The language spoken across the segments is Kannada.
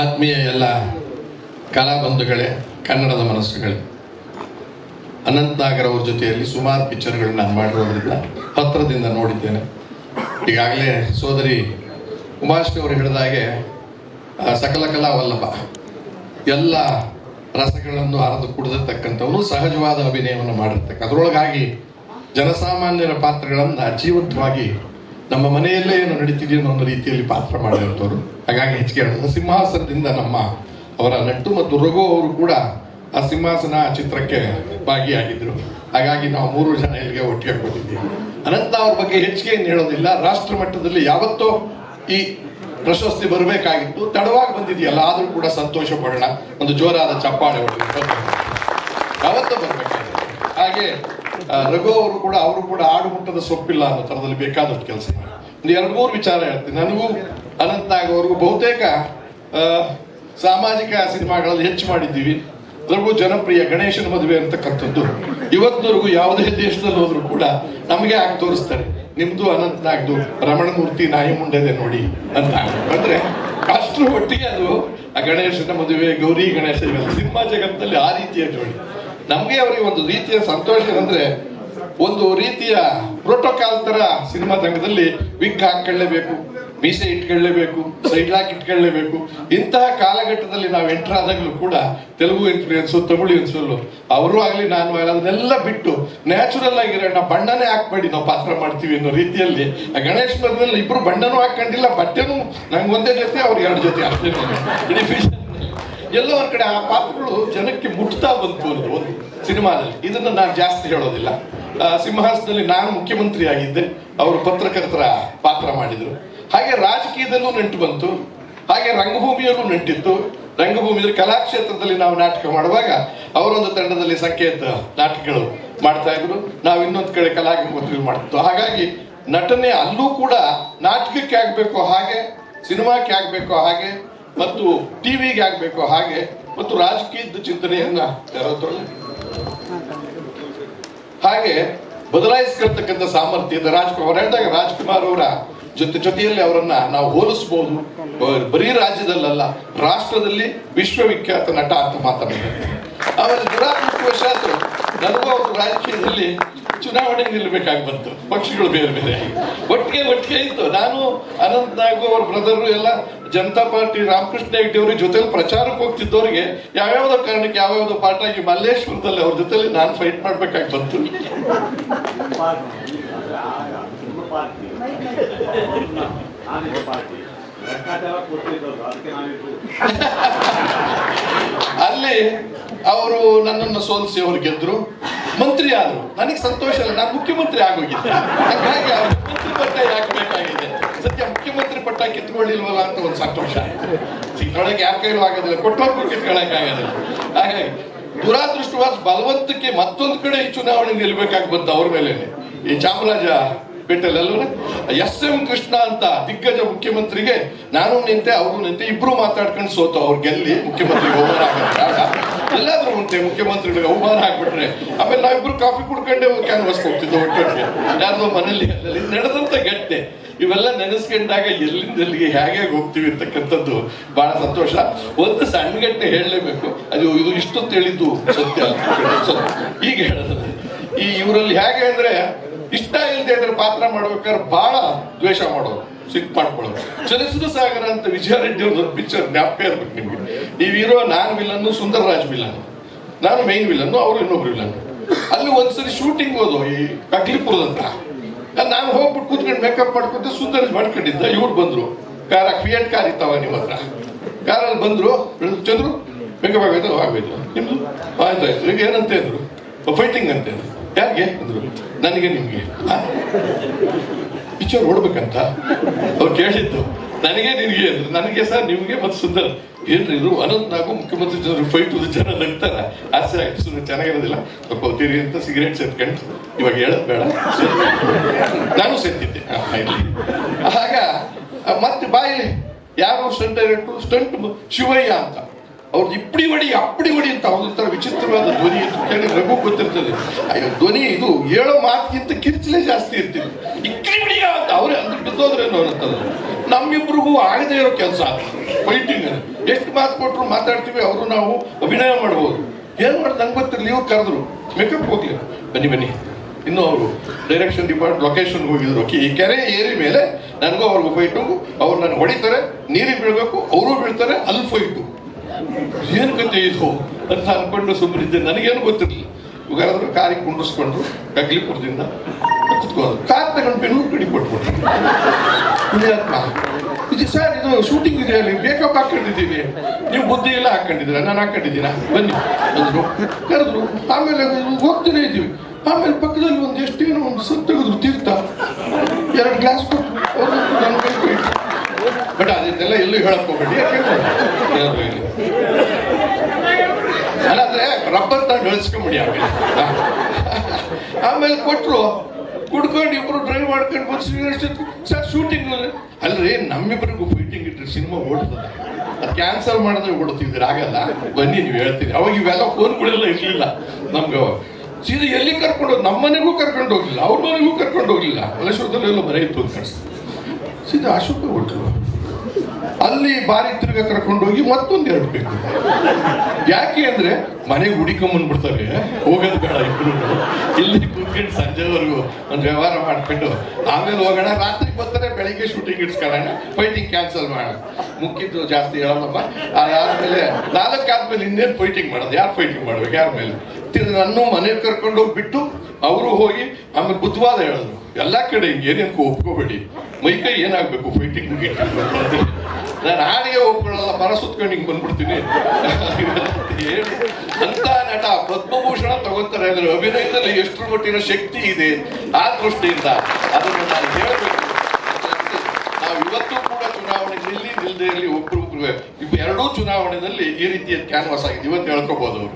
ಆತ್ಮೀಯ ಎಲ್ಲ ಕಲಾಬಂಧುಗಳೇ, ಕನ್ನಡದ ಮನಸ್ಸುಗಳೇ ಅನಂತ ನಾಗರ್ ಅವ್ರ ಜೊತೆಯಲ್ಲಿ ಸುಮಾರು ಪಿಕ್ಚರ್ಗಳನ್ನ ನಾನು ಮಾಡಿರೋದ್ರಿಂದ ಹತ್ರದಿಂದ ನೋಡಿದ್ದೇನೆ. ಈಗಾಗಲೇ ಸೋದರಿ ಉಮಾಶ್ರೀ ಅವರು ಹೇಳಿದ ಹಾಗೆ ಸಕಲ ಕಲಾ ವಲ್ಲಭ ಎಲ್ಲ ರಸಗಳನ್ನು ಅರದು ಕುಡಿದಿರ್ತಕ್ಕಂಥವನು ಸಹಜವಾದ ಅಭಿನಯವನ್ನು ಮಾಡಿರ್ತಕ್ಕ ಅದರೊಳಗಾಗಿ ಜನಸಾಮಾನ್ಯರ ಪಾತ್ರಗಳನ್ನು ಜೀವಂತವಾಗಿ ನಮ್ಮ ಮನೆಯಲ್ಲೇ ಏನು ನಡೀತಿದೆಯೋ ಅನ್ನೋ ರೀತಿಯಲ್ಲಿ ಪಾತ್ರ ಮಾಡಿರುವಂಥವ್ರು ಹಾಗಾಗಿ ಹೆಚ್ಚಿಗೆ ಸಿಂಹಾಸನದಿಂದ ನಮ್ಮ ಅವರ ನಟ್ಟು ಮತ್ತು ರಘು ಅವರು ಕೂಡ ಆ ಸಿಂಹಾಸನ ಚಿತ್ರಕ್ಕೆ ಭಾಗಿಯಾಗಿದ್ರು. ಹಾಗಾಗಿ ನಾವು ಮೂರು ಜನ ಇಲ್ಲಿಗೆ ಒಟ್ಟಿಗೆ ಕೊಟ್ಟಿದ್ದೀವಿ ಅನಂತ ಅವ್ರ ಬಗ್ಗೆ ಹೆಚ್ಚಿಗೆ ಏನು ಹೇಳೋದಿಲ್ಲ. ರಾಷ್ಟ್ರ ಮಟ್ಟದಲ್ಲಿ ಯಾವತ್ತೋ ಈ ಪ್ರಶಸ್ತಿ ಬರಬೇಕಾಗಿತ್ತು. ತಡವಾಗಿ ಬಂದಿದೆಯಲ್ಲ, ಆದರೂ ಕೂಡ ಸಂತೋಷ ಪಡೋಣ. ಒಂದು ಜೋರಾದ ಚಪ್ಪಾಳೆ ಹೊಡೆದು ಯಾವತ್ತೂ ಬರಬೇಕಾಗಿತ್ತು. ಹಾಗೆ ರಘು ಅವರು ಕೂಡ ಅವರು ಕೂಡ ಆಡು ಮುಟ್ಟದ ಸೊಪ್ಪಿಲ್ಲ ಅನ್ನೋ ತರದಲ್ಲಿ ಬೇಕಾದಷ್ಟು ಕೆಲಸ ಒಂದು ಎರಡು ಮೂರು ವಿಚಾರ ಹೇಳ್ತೀನಿ. ನನಗೂ ಅನಂತ ಅವ್ರಿಗೂ ಬಹುತೇಕ ಸಾಮಾಜಿಕ ಸಿನಿಮಾಗಳಲ್ಲಿ ಹೆಚ್ಚು ಮಾಡಿದ್ದೀವಿ. ರಘು ಜನಪ್ರಿಯ ಗಣೇಶನ ಮದುವೆ ಅಂತಕ್ಕಂಥದ್ದು ಇವತ್ತಿನವರೆಗೂ ಯಾವುದೇ ದೇಶದಲ್ಲಿ ಹೋದ್ರು ಕೂಡ ನಮಗೆ ಆಗಿ ತೋರಿಸ್ತಾರೆ. ನಿಮ್ದು ಅನಂತನಾಗ್ದು ರಮಣಮೂರ್ತಿ ನಾಯಿ ಮುಂಡೆದೆ ನೋಡಿ ಅಂತ. ಅಂದ್ರೆ ಅಷ್ಟರ ಒಟ್ಟಿಗೆ ಅದು ಆ ಗಣೇಶನ ಮದುವೆ, ಗೌರಿ ಗಣೇಶ ಸಿನಿಮಾ ಜಗತ್ತಲ್ಲಿ ಆ ರೀತಿಯ ಜೋಡಿ. ನಮಗೆ ಅವರಿಗೆ ಒಂದು ರೀತಿಯ ಸಂತೋಷ ಏನಂದ್ರೆ ಒಂದು ರೀತಿಯ ಪ್ರೋಟೋಕಾಲ್ ತರ ಸಿನಿಮಾ ರಂಗದಲ್ಲಿ ವಿಗ್ ಹಾಕೊಳ್ಳೇಬೇಕು ಮೀಸೆ ಇಟ್ಕೊಳ್ಳೇಬೇಕು ಸೈಡ್ ಲಾಕ್ ಇಟ್ಕೊಳ್ಳೇಬೇಕು ಇಂತಹ ಕಾಲಘಟ್ಟದಲ್ಲಿ ನಾವು ಎಂಟರ್ ಆದಾಗಲೂ ಕೂಡ ತೆಲುಗು ಇನ್ಫ್ಲೂಯೆನ್ಸು ತಮಿಳು ಇನ್ಫ್ಲೂಯನ್ಸು ಅವರು ಆಗಲಿ ನಾನು ಅದನ್ನೆಲ್ಲ ಬಿಟ್ಟು ನ್ಯಾಚುರಲ್ ಆಗಿರೋಣ ಬಣ್ಣನೇ ಹಾಕ್ಬೇಡಿ ನಾವು ಪಾತ್ರ ಮಾಡ್ತೀವಿ ಅನ್ನೋ ರೀತಿಯಲ್ಲಿ ಗಣೇಶ್ ಮದುವೆಯಲ್ಲಿ ಇಬ್ರು ಬಣ್ಣನೂ ಹಾಕೊಂಡಿಲ್ಲ ಬಟ್ಟೆನೂ ನಂಗೆ ಒಂದೇ ಜೊತೆ ಅವ್ರಿಗೆ ಎರಡು ಜೊತೆ ಅಷ್ಟೇ. ಎಲ್ಲೋ ಒಂದ್ ಕಡೆ ಆ ಪಾತ್ರಗಳು ಜನಕ್ಕೆ ಮುಟ್ತಾ ಬಂತು ಅನ್ನೋದು ಒಂದು ಸಿನಿಮಾದಲ್ಲಿ. ಇದನ್ನ ನಾನು ಜಾಸ್ತಿ ಹೇಳೋದಿಲ್ಲ. ಸಿಂಹಾಸನದಲ್ಲಿ ನಾನು ಮುಖ್ಯಮಂತ್ರಿ ಆಗಿದ್ದೆ ಅವರು ಪತ್ರಕರ್ತರ ಪಾತ್ರ ಮಾಡಿದ್ರು. ಹಾಗೆ ರಾಜಕೀಯದಲ್ಲೂ ನೆಂಟು ಬಂತು. ಹಾಗೆ ರಂಗಭೂಮಿಯಲ್ಲೂ ನೆಂಟಿತ್ತು. ರಂಗಭೂಮಿಯಲ್ಲಿ ಕಲಾಕ್ಷೇತ್ರದಲ್ಲಿ ನಾವು ನಾಟಕ ಮಾಡುವಾಗ ಅವರೊಂದು ತಂಡದಲ್ಲಿ ಸಂಕೇತ ನಾಟಕಗಳು ಮಾಡ್ತಾ ಇದ್ರು. ನಾವು ಇನ್ನೊಂದು ಕಡೆ ಕಲಾಗಿ ಮಾಡ್ತಿತ್ತು ಹಾಗಾಗಿ ನಟನೆ ಅಲ್ಲೂ ಕೂಡ ನಾಟಕಕ್ಕೆ ಆಗ್ಬೇಕು ಹಾಗೆ, ಸಿನಿಮಾಕ್ಕೆ ಆಗಬೇಕು ಹಾಗೆ ಮತ್ತು ಟಿವಿಗೆ ಆಗ್ಬೇಕು ಹಾಗೆ, ಮತ್ತು ರಾಜಕೀಯದ ಚಿಂತನೆಯನ್ನ ಯಾರಾದ್ರೂ ಹಾಗೆ ಬದಲಾಯಿಸ್ಕೊಳ್ತಕ್ಕಂಥ ಸಾಮರ್ಥ್ಯ ಇದೆ ರಾಜ್ಕುಮಾರ್ ಹೇಳಿದಾಗ ರಾಜ್ಕುಮಾರ್ ಅವರ ಜೊತೆ ಜೊತೆಯಲ್ಲಿ ಅವರನ್ನ ನಾವು ಹೋಲಿಸಬಹುದು ಬರೀ ರಾಜ್ಯದಲ್ಲಲ್ಲ, ರಾಷ್ಟ್ರದಲ್ಲಿ ವಿಶ್ವವಿಖ್ಯಾತ ನಟ ಅಂತ ಮಾತನಾಡ್ತಾರೆ ಆಮೇಲೆ ದುರಾದೃಷ್ಟವಶಾತ್ ನನಗೂ ಅವರು ರಾಜಕೀಯದಲ್ಲಿ ಚುನಾವಣೆಗೆ ನಿಲ್ಲಬೇಕಾಗಿ ಬಂತು. ಪಕ್ಷಗಳು ಬೇರೆ ಬೇರೆ. ಒಟ್ಟಿಗೆ ಒಟ್ಟಿಗೆ ಇತ್ತು. ನಾನು ಅನಂತ್ ನಾಗು ಅವ್ರ ಬ್ರದರು ಎಲ್ಲ ಜನತಾ ಪಾರ್ಟಿ ರಾಮಕೃಷ್ಣ ಹೆಗ್ಡೆ ಅವ್ರ ಜೊತೆಲಿ ಪ್ರಚಾರಕ್ಕೆ ಹೋಗ್ತಿದ್ದವ್ರಿಗೆ ಯಾವ್ಯಾವುದೋ ಕಾರಣಕ್ಕೆ ಯಾವ್ಯಾವುದೋ ಪಾಠ ಆಗಿ ಮಲ್ಲೇಶ್ವರದಲ್ಲಿ ಅವ್ರ ಜೊತೆಲಿ ನಾನು ಫೈಟ್ ಮಾಡ್ಬೇಕಾಗಿ ಬಂತು. ಅಲ್ಲಿ ಅವರು ನನ್ನನ್ನು ಸೋಲಿಸಿ ಅವ್ರು ಗೆದ್ರು. ಮಂತ್ರಿ ಆದ್ರು. ನನಗೆ ಸಂತೋಷ ಇಲ್ಲ ನಾನು ಮುಖ್ಯಮಂತ್ರಿ ಆಗೋಗಿದ್ದೆ. ಹಾಗಾಗಿ ಮಂತ್ರಿ ಪಟ್ಟ ಯಾಕೆ ಬೇಕಾಗಿದೆ? ಸದ್ಯ ಮುಖ್ಯಮಂತ್ರಿ ಪಟ್ಟ ಕಿತ್ಕೊಳ್ಳಿಲ್ವಲ್ಲ ಅಂತ ಒಂದು ಸಂತೋಷ ಆಯ್ತು. ಕಿತ್ಕೊಳ್ಳೋಕೆ ಯಾರ ಕೈಲೂ ಆಗೋದಿಲ್ಲ ಕೊಟ್ಟವ್ರಿಗೂ ಕಿತ್ಕೊಳಕ್ ಆಗೋದಿಲ್ಲ. ಹಾಗಾಗಿ ದುರಾದೃಷ್ಟವಾದ ಬಲವಂತಕ್ಕೆ ಮತ್ತೊಂದು ಕಡೆ ಈ ಚುನಾವಣೆ ನಿಲ್ಬೇಕಾಗಿ ಬಂತು ಅವ್ರ ಮೇಲೆ ಈ ಚಾಮರಾಜ ಪೇಟೆಲ್ಲ ಎಸ್ ಎಂ ಕೃಷ್ಣ ಅಂತ ದಿಗ್ಗಜ ಮುಖ್ಯಮಂತ್ರಿಗೆ ನಾನು ನಿಂತೆ, ಅವರು ನಿಂತೆ ಇಬ್ರು ಮಾತಾಡ್ಕೊಂಡು ಸೋತು. ಅವ್ರು ಗೆಲ್ಲಿ ಮುಖ್ಯಮಂತ್ರಿ ಹೋಗೋಣ ಎಲ್ಲಾದ್ರೂ ಉಂಟೆ ಮುಖ್ಯಮಂತ್ರಿಗಳಿಗೆ ಅವಮಾನ ಆಗ್ಬಿಟ್ರೆ. ಆಮೇಲೆ ನಾವಿಬ್ರು ಕಾಫಿ ಕುಡ್ಕೊಂಡೆ ಕ್ಯಾನ್ವಾಸ್ ಹೋಗ್ತಿದ್ವು ಒಟ್ಟೊಟ್ಟಿಗೆ. ಯಾರ್ದೋ ಮನೇಲಿ ಅಲ್ಲಿ ನಡೆದಂತ ಗಟ್ಟೆ ಇವೆಲ್ಲ ನೆನೆಸ್ಕೊಂಡಾಗ ಎಲ್ಲಿಂದ ಎಲ್ಲಿಗೆ ಹೇಗೆ ಹೋಗ್ತೀವಿ ಅಂತಕ್ಕಂಥದ್ದು ಬಹಳ ಸಂತೋಷ. ಒಂದು ಸಣ್ಣ ಗಂಟೆ ಹೇಳಲೇಬೇಕು. ಅದು ಇದು ಇಷ್ಟು ತಿಳಿದು ಸತ್ಯ. ಈಗ ಹೇಳೋದು ಈ ಇವರಲ್ಲಿ ಹೇಗೆ ಅಂದ್ರೆ, ಇಷ್ಟ ಇಲ್ಲದೆ ಇದ್ರೆ ಪಾತ್ರ ಮಾಡ್ಬೇಕಾದ್ರೆ ಬಹಳ ದ್ವೇಷ ಮಾಡೋರು. ಸಿಕ್ ಮಾಡ್ಕೊಳ್ಳೋದು. ಚಲಿಸಿದ ಸಾಗರ ಅಂತ ವಿಜಯ ರೆಡ್ಡಿ ಅವ್ರದ್ದು ಪಿಕ್ಚರ್ ಜ್ಞಾಪಕ ಇರ್ಬೇಕು ನಿಮ್ಗೆ. ನೀವು ಹೀರೋ ನಾನು ವಿಲನ್ನು ಸುಂದರರಾಜ್ ವಿಲನ್ ನಾನು ಮೈನ್ ವಿಲನ್ನು ಅವರು ಇನ್ನೊಬ್ರು ವಿಲನ್ ಅಲ್ಲಿ ಒಂದ್ಸರಿ ಶೂಟಿಂಗ್ ಹೋದು ಈ ಕಟ್ಲಿಪುರದಂತ ನಾನು ಹೋಗ್ಬಿಟ್ಟು ಕೂತ್ಕೊಂಡು ಮೇಕಪ್ ಮಾಡ್ಕೊಂತ ಸುಂದರ ಮಾಡ್ಕೊಂಡಿದ್ದ. ಇವ್ರು ಬಂದ್ರು. ಕಾರ ಫಿಯಟ್ ಕಾರ್ ಇತ್ತವ ನಿಮ್ಮ ಹತ್ರ. ಕಾರಲ್ಲಿ ಬಂದ್ರು. ಹೇಳಿದ್ರು, ಚಂದ್ರು ಮೇಕಪ್ ಆಗೋದು ಆಗ್ಬೇಕು. ನಿಮ್ದು? ಆಯ್ತಾಯ್ತು ಈಗ ಏನಂತ ಅಂದ್ರು ಫೈಟಿಂಗ್ ಅಂತ ಹೇಳಿದ್ರು ಯಾರಿಗೆ? ಅಂದ್ರು. ನನಗೆ ನಿಮ್ಗೆ. ಪಿಕ್ಚರ್ ಓಡ್ಬೇಕಂತ ಅವ್ರು ಕೇಳಿದ್ದು, ನನಗೆ ನಿನಗೆ ಅಂದ್ರೆ, ನನಗೆ ಸರ್ ನಿಮಗೆ ಮತ್ತು ಸುಂದರ. ಏನ್ರಿ ಇದು? ಅನಂತ್ ನಾಗು ಮುಖ್ಯಮಂತ್ರಿ ಜನರು ಫೈಟ್ ಜನ ನಗ್ತಾರ. ಆಸೆ ಆಯ್ತು ಸುಮ್ಮನೆ ಚೆನ್ನಾಗಿರೋದಿಲ್ಲ. ಸ್ವಲ್ಪ ಅಂತ ಸಿಗರೇಟ್ ಸೇರ್ಕೊಂಡು ಇವಾಗ ಹೇಳದ್ ಬೇಡ. ನಾನು ಸೇರ್ತಿದ್ದೆ. ಆಗ ಮತ್ತೆ ಬಾಯಿಲಿ ಯಾರು ಸ್ಟಂಟ್ ಡೈರೆಕ್ಟ್ರು ಸ್ಟಂಟ್ ಶಿವಯ್ಯ ಅಂತ. ಅವ್ರದ್ದು ಇಪ್ಪಡಿ ಹೊಡಿ ಅಪ್ಪಡಿ ಹೊಡಿ ಅಂತ ಒಂಥರ ವಿಚಿತ್ರವಾದ ಧ್ವನಿ ಅಂತ ಕೇಳಿ ರಘು ಗೊತ್ತಿರ್ತದೆ. ಅಯ್ಯೋ, ಧ್ವನಿ ಇದು ಹೇಳೋ ಮಾತಿಗಿಂತ ಕಿರ್ಚಲೇ ಜಾಸ್ತಿ ಇರ್ತಿತ್ತು. ಇಕ್ಕಿ ಬಿಡಿಯ ಅಂತ ಅವರೇ ಅಂದ್ರೆ ಬಿದ್ದೋದ್ರೇನೋ ಅನ್ನತ್ತದು ನಮ್ಮಿಬ್ರಿಗೂ ಆಗದೇ ಇರೋ ಕೆಲಸ. ಫೈಟಿಂಗ್ ಎಷ್ಟು ಮಾತು ಕೊಟ್ಟರು ಮಾತಾಡ್ತೀವಿ, ಅವರು ನಾವು ಅಭಿನಯ ಮಾಡ್ಬೋದು. ಏನು ಮಾಡಿ ನಂಗೆ ಗೊತ್ತಿರಲಿ, ಇವ್ರು ಕರೆದ್ರು. ಮೇಕಪ್ ಹೋಗ್ಲಿ. ಬನ್ನಿ ಬನ್ನಿ. ಇನ್ನು ಅವರು ಡೈರೆಕ್ಷನ್ ಡಿಪಾರ್ಟ್ ಲೊಕೇಶನ್ ಹೋಗಿದ್ರು. ಓಕೆ ಈ ಕೆರೆ ಏರಿ ಮೇಲೆ ನನಗೂ ಅವ್ರಿಗೆ ಫೈಟು ಅವ್ರು ನನಗೆ ಹೊಡಿತಾರೆ, ನೀರಿಗೆ ಬೀಳಬೇಕು, ಅವರು ಬೀಳ್ತಾರೆ ಅಲ್ಲಿ ಫೈಟು ಏನು ಕತೆ ಇದು ಅಂತ ಅನ್ಕೊಂಡು ಸುಮ್ಮನಿದ್ದೆ ನನಗೇನು ಗೊತ್ತಿರಲಿಲ್ಲ. ಇವಾಗಾದ್ರೂ ಕಾರಿಗೆ ಕುಂಡಿಸ್ಕೊಂಡ್ರು ಕಗ್ಲಿಪುರದಿಂದ ಕುತ್ಕೊಂಡು ಕಾರ್ ತಗೊಂಡು ಬೆಂಗಳೂರು ಕಡೆ ಪುಣ್ಯಾತ್ಮ ಇದು ಸರ್, ಇದು ಶೂಟಿಂಗ್ ಇದೆ ಅಲ್ಲಿ ಬೇಕಪ್ ಹಾಕೊಂಡಿದ್ದೀವಿ ನೀವು ಬುದ್ಧಿ ಎಲ್ಲ ಹಾಕೊಂಡಿದ್ದೀರಾ ನಾನು ಹಾಕೊಂಡಿದ್ದೀರಾ ಬನ್ನಿ. ಅಂದರು ಕರೆದ್ರು. ಆಮೇಲೆ ಹೋಗ್ತಾನೆ ಇದ್ದೀವಿ. ಆಮೇಲೆ ಪಕ್ಕದಲ್ಲಿ ಒಂದು ಎಷ್ಟೇನೋ ಒಂದು ಸತ್ತು ತೀರ್ಥ. ಎರಡು ಗ್ಲಾಸ್ ಕೊಟ್ಟರು ನನ್ನ ಕೈ ಬಟ್ ಅದನ್ನೆಲ್ಲ ಎಲ್ಲೂ ಹೇಳಕ್ ಹೋಗ್ಬೇಡಿ ಅಲ್ಲಾದ್ರೆ ರಬ್ಬರ್ ತಂದು ಹೊಳಿಸ್ಕೊಂಬಿಡಿ ಆಮೇಲೆ. ಆಮೇಲೆ ಕೊಟ್ರು, ಕುಡ್ಕೊಂಡು ಇಬ್ರು ಡ್ರೈವ್ ಮಾಡ್ಕೊಂಡು ಬಂದು ಸರ್ ಶೂಟಿಂಗ್ ಅಲ್ರಿ ನಮ್ಮಿಬ್ಬರಿಗೂ ಫೈಟಿಂಗ್ ಇಟ್ರಿ ಸಿನಿಮಾ ಓಡ್ತದೆ. ಅದು ಕ್ಯಾನ್ಸಲ್ ಮಾಡಿದ್ರೆ ಓಡ್ತಿದ್ರೆ ಆಗಲ್ಲ ಬನ್ನಿ, ನೀವು ಹೇಳ್ತೀರಿ. ಅವಾಗ ಇವೆಲ್ಲ ಫೋನ್ಗಳೆಲ್ಲ ಇರಲಿಲ್ಲ ನಮ್ಗೆ ಅವಾಗ. ಸೀದಾ ಎಲ್ಲಿ ಕರ್ಕೊಂಡು ಹೋದ್ ನಮ್ಮ ಮನೆಗೂ ಕರ್ಕೊಂಡು ಹೋಗ್ಲಿಲ್ಲ, ಅವ್ರ ಮನೆಗೂ ಕರ್ಕೊಂಡು ಹೋಗ್ಲಿಲ್ಲ. ಮಲೇಶ್ವರದಲ್ಲಿ ಎಲ್ಲ ಮನೆ ಇತ್ತು ಅಂತ ಸೀದಾ ಅಶೋಕ ಹೋಟ್ಲು. ಅಲ್ಲಿ ಬಾರಿ ತಿರುಗ ಕರ್ಕೊಂಡು ಹೋಗಿ ಮತ್ತೊಂದು ಎರಡು ಬೇಕು. ಯಾಕೆ ಅಂದ್ರೆ ಮನೆಗೆ ಹುಡಿಕೊಂಬಂದ್ಬಿಡ್ತಾರೆ ಹೋಗೋದು ಬೇಡ ಇಬ್ರು. ಇಲ್ಲಿ ಕೂತ್ಕೊಂಡು ಸಂಜೆವರೆಗೂ ಒಂದು ವ್ಯವಹಾರ ಮಾಡ್ಕೊಂಡು, ಆಮೇಲೆ ಹೋಗೋಣ, ರಾತ್ರಿ ಬರ್ತಾರೆ, ಬೆಳಿಗ್ಗೆ ಶೂಟಿಂಗ್ ಇಡ್ಸ್ಕೊಳ್ಳೋಣ ಫೈಟಿಂಗ್ ಕ್ಯಾನ್ಸಲ್ ಮಾಡೋಣ. ಮುಕ್ಕಿದ್ದು ಜಾಸ್ತಿ ಹೇಳೋದಮ್ಮ ಅದಾದ್ಮೇಲೆ ನಾಲ್ಕಾದ್ಮೇಲೆ ಇನ್ನೇನು ಫೈಟಿಂಗ್ ಮಾಡೋದು? ಯಾರು ಫೈಟಿಂಗ್ ಮಾಡ್ಬೇಕು ಯಾರ ಮೇಲೆ? ನನ್ನ ಮನೆಗೆ ಕರ್ಕೊಂಡು ಬಿಟ್ಟು ಅವರು ಹೋಗಿ ಆಮೇಲೆ ಬುದ್ಧವಾದ ಹೇಳಿದ್ರು, ಎಲ್ಲ ಕಡೆ ಏನೇನಕ್ಕೂ ಒಪ್ಕೋಬೇಡಿ. ಮೈಕೈ ಏನಾಗಬೇಕು ಫೈಟಿಂಗ್ ನಾನು ಹಾಡಿಗೆ ಒಪ್ಕೊಳ್ಳಲ್ಲ ಮರ ಸುತ್ಕೊಂಡು ಹಿಂಗೆ ಬಂದ್ಬಿಡ್ತೀನಿ. ಅಂತ ನಟ ಪದ್ಮಭೂಷಣ ತಗೋತಾರೆ. ಅಂದ್ರೆ ಅಭಿನಯದಲ್ಲಿ ಎಷ್ಟು ಮಟ್ಟಿನ ಶಕ್ತಿ ಇದೆ ಆ ದೃಷ್ಟಿಯಿಂದ ಅದನ್ನು ನಾನು ಹೇಳಬೇಕು. ನಾವು ಇವತ್ತು ಕೂಡ ಚುನಾವಣೆ ನಿಲ್ಲಿ ನಿಲ್ಲದೆ ಇರಲಿ ಎರಡೂ ಚುನಾವಣೆಯಲ್ಲಿ ಈ ರೀತಿಯ ಕ್ಯಾನ್ವಾಸ್ ಆಗಿದೆ. ಇವತ್ತು ಹೇಳ್ಕೋಬಹುದು ಅವರು.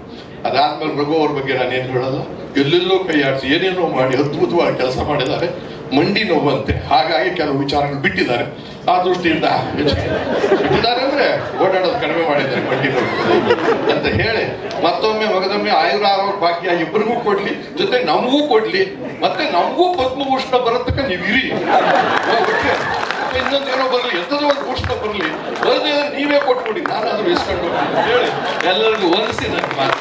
ಅದಾದ್ಮೇಲೆ ರಘು ಅವ್ರ ಬಗ್ಗೆ ನಾನೇನು ಹೇಳಲ್ಲ ಎಲ್ಲೆಲ್ಲೋ ಕೈ ಆಡಿಸಿ ಏನೇನೋ ಮಾಡಿ, ಅದ್ಭುತವಾಗಿ ಕೆಲಸ ಮಾಡಿದ್ದಾರೆ. ಮಂಡಿ ನೋವಂತೆ. ಹಾಗಾಗಿ ಕೆಲವು ವಿಚಾರಗಳು ಬಿಟ್ಟಿದ್ದಾರೆ. ಆ ದೃಷ್ಟಿಯಿಂದ ಬಿಟ್ಟಿದ್ದಾರೆ ಅಂದ್ರೆ ಓಡಾಡೋದು ಕಡಿಮೆ ಮಾಡಿದ್ದಾರೆ ಮಂಡಿ ನೋವು ಅಂತ ಹೇಳಿ. ಮತ್ತೊಮ್ಮೆ ಮಗದೊಮ್ಮೆ ಆಯುರ ಭಾಗ್ಯ ಇಬ್ಬರಿಗೂ ಕೊಡ್ಲಿ, ಜೊತೆ ನಮಗೂ ಕೊಡ್ಲಿ. ಮತ್ತೆ ನಮಗೂ ಪದ್ಮಭೂಷಣ ಬರತಕ್ಕ ನೀವು ಇರಿ ಇನ್ನೊಂದು ಏನೋ ಬರಲಿ? ಎಂಥದೋ ಒಂದು ಭೂಷಣ ಬರಲಿ? ಬರದೇ ನೀವೇ ಕೊಟ್ಬಿಡಿ, ನಾನಾದರೂ ಇಸ್ಕೊಂಡು ಹೇಳಿ. ಎಲ್ಲರಿಗೂ ಹೊಲಿಸಿ ನನ್ನ ಮಾತು.